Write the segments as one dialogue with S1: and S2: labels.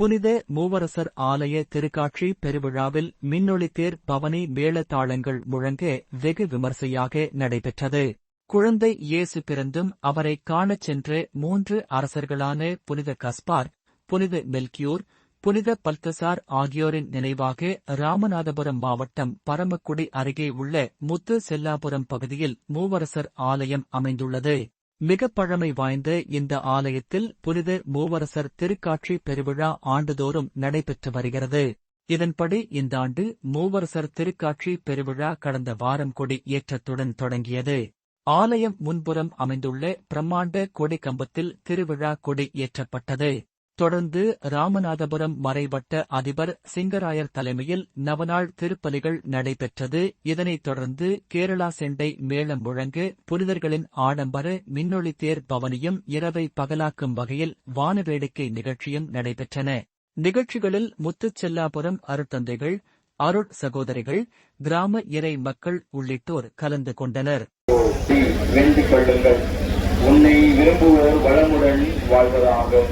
S1: புனித மூவரசர் ஆலய திருக்காட்சி பெருவிழாவில் மின்னொளித்தேர் பவனி மேளதாளங்கள் முழங்க வெகு விமர்சையாக நடைபெற்றது. குழந்தை இயேசு பிறந்தும் அவரை காணச் சென்ற மூன்று அரசர்களான புனித கஸ்பார் புனித மெல்கியூர் புனித பல்தசார் ஆகியோரின் நினைவாக ராமநாதபுரம் மாவட்டம் பரமக்குடி அருகே உள்ள முத்து செல்லாபுரம் பகுதியில் மூவரசர் ஆலயம் அமைந்துள்ளது. மிக பழமை வாய்ந்த இந்த ஆலயத்தில் புனித மூவரசர் திருக்காட்சி பெருவிழா ஆண்டுதோறும் நடைபெற்று வருகிறது. இதன்படி இந்த ஆண்டு மூவரசர் திருக்காட்சி பெருவிழா கடந்த வாரம் கொடி ஏற்றத்துடன் தொடங்கியது. ஆலயம் முன்புறம் அமைந்துள்ள பிரம்மாண்ட கொடி கம்பத்தில் திருவிழா கொடி ஏற்றப்பட்டது. தொடர்ந்து ராமநாதபுரம் மறைவட்ட அதிபர் சிங்கராயர் தலைமையில் நவநாள் திருப்பலிகள் நடைபெற்றது. இதனைத் தொடர்ந்து கேரளா செண்டை மேளம் முழங்கு புனிதர்களின் ஆடம்பர மின்னொளி தேர் பவனியும் இரவை பகலாக்கும் வகையில் வானவேடிக்கை நிகழ்ச்சியும் நடைபெற்றன. நிகழ்ச்சிகளில் முத்துச்செல்லாபுரம் அருட்தந்தைகள் அருட் சகோதரிகள் கிராம இறை மக்கள் உள்ளிட்டோர் கலந்து கொண்டனர்.
S2: உன்னை விரும்புவோர் வளமுடன் வாழ்வதாக.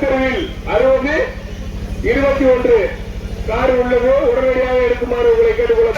S2: திருவில் அறுபது இருபத்தி ஒன்று. கார் உள்ளதோ உடனடியாக எடுக்குமாறு உங்களை கேட்டுக்கொள்ள